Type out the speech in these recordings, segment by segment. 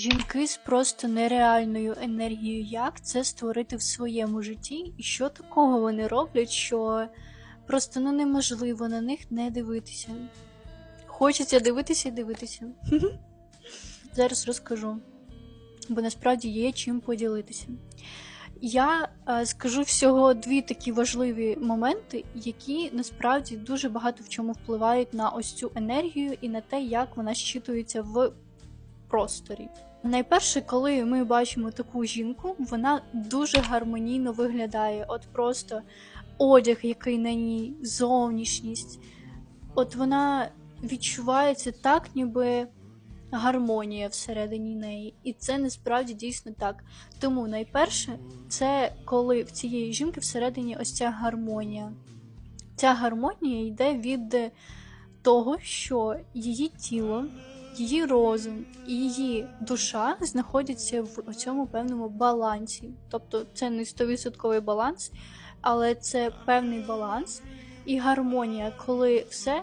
Жінки з просто нереальною енергією, як це створити в своєму житті, і що такого вони роблять, що просто ну неможливо на них не дивитися. Хочеться дивитися і дивитися. Зараз розкажу, бо насправді є чим поділитися. Я е, скажу всього дві такі важливі моменти, які насправді дуже багато в чому впливають на ось цю енергію і на те, як вона щитується в просторі. Найперше, коли ми бачимо таку жінку, вона дуже гармонійно виглядає. От просто одяг, який на ній, зовнішність. От вона відчувається так, ніби гармонія всередині неї. І це насправді дійсно так. Тому найперше, це коли в цієї жінки всередині ось ця гармонія. Ця гармонія йде від того, що її тіло, її розум і її душа знаходяться в цьому певному балансі. Тобто це не 100% баланс, але це певний баланс і гармонія, коли все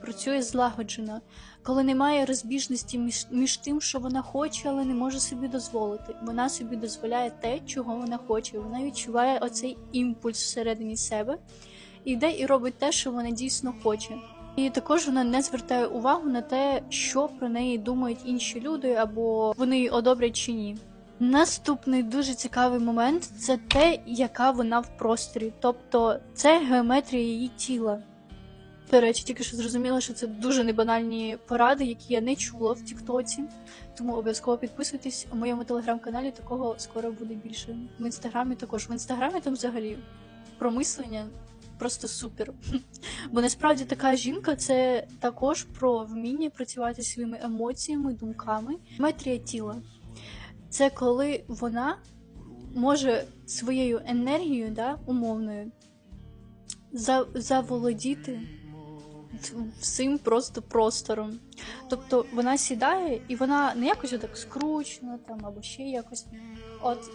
працює злагоджено, коли немає розбіжності між, між тим, що вона хоче, але не може собі дозволити. Вона собі дозволяє те, чого вона хоче. Вона відчуває оцей імпульс всередині себе, і йде і робить те, що вона дійсно хоче. І також вона не звертає увагу на те, що про неї думають інші люди, або вони її одобрять чи ні. Наступний дуже цікавий момент це те, яка вона в просторі, тобто це геометрія її тіла. До речі, тільки що зрозуміла, що це дуже небанальні поради, які я не чула в Тіктоці. Тому обов'язково підписуйтесь у моєму телеграм-каналі. Такого скоро буде більше. В інстаграмі також. В інстаграмі там взагалі промислення просто супер. Бо насправді така жінка це також про вміння працювати своїми емоціями, думками. Геометрія тіла це коли вона може своєю енергією, да, умовною, заволодіти всім просто простором. Тобто вона сідає і вона не якось так скручена там або ще якось. От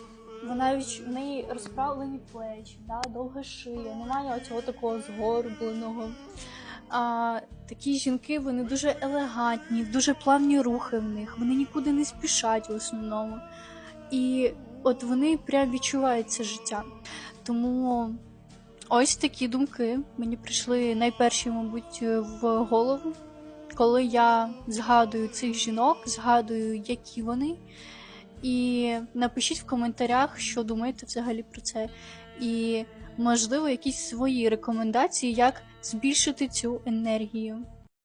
вона в неї розправлені плечі, да, довга шия, немає оцього такого згорбленого. А, такі жінки вони дуже елегантні, дуже плавні рухи в них, вони нікуди не спішать в основному. І от вони прям відчувають це життя. Тому ось такі думки мені прийшли найперші, мабуть, в голову, коли я згадую цих жінок, згадую, які вони. І напишіть в коментарях, що думаєте взагалі про це. І, можливо, якісь свої рекомендації, як збільшити цю енергію.